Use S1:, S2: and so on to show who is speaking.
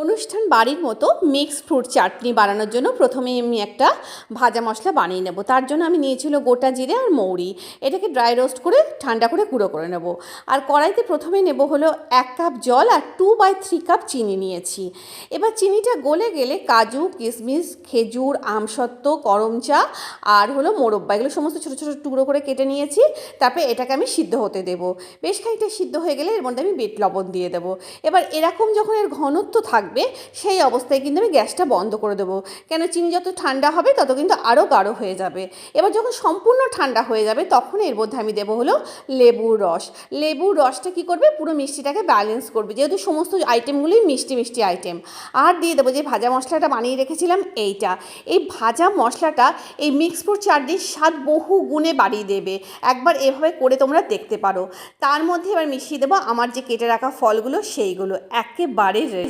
S1: অনুষ্ঠান বাড়ির মতো মিক্স ফ্রুট চাটনি বানানোর জন্য প্রথমে আমি একটা ভাজা মশলা বানিয়ে নেব। তার জন্য আমি নিয়েছিল গোটা জিরে আর মৌরি। এটাকে ড্রাই রোস্ট করে ঠান্ডা করে গুঁড়ো করে নেব। আর কড়াইতে প্রথমে নেব হলো এক কাপ জল আর টু বাই থ্রি কাপ চিনি নিয়েছি। এবার চিনিটা গলে গেলে কাজু কিশমিশ খেজুর, আমসত্ত্ব করম চা আর হলো মোরব্বা, এগুলো সমস্ত ছোটো ছোটো টুকরো করে কেটে নিয়েছি। তারপরে এটাকে আমি সিদ্ধ হতে দেবো। বেশ খানিকটা সিদ্ধ হয়ে গেলে এর মধ্যে আমি বেট লবণ দিয়ে দেবো। এবার এরকম যখন এর ঘনত্ব থাকবে সেই অবস্থায় কিন্তু আমি গ্যাসটা বন্ধ করে দেবো। কেন চিনি যত ঠান্ডা হবে, তত কিন্তু আরও গাঢ় হয়ে যাবে। এবার যখন সম্পূর্ণ ঠান্ডা হয়ে যাবে, তখন এর মধ্যে আমি দেবো হলো লেবুর রস। লেবুর রসটা কী করবে? পুরো মিষ্টিটাকে ব্যালেন্স করবে। যেহেতু সমস্ত আইটেমগুলোই মিষ্টি মিষ্টি আইটেম আর দিয়ে দেবো যে ভাজা মশলাটা বানিয়ে রেখেছিলাম, এইটা। এই ভাজা মশলাটা এই মিক্স ফ্রুট চাটনির স্বাদ বহু গুণে বাড়িয়ে দেবে। একবার এভাবে করে তোমরা দেখতে পারো। তার মধ্যে এবার মিশিয়ে দেবো আমার যে কেটে রাখা ফলগুলো, সেইগুলো। একেবারে।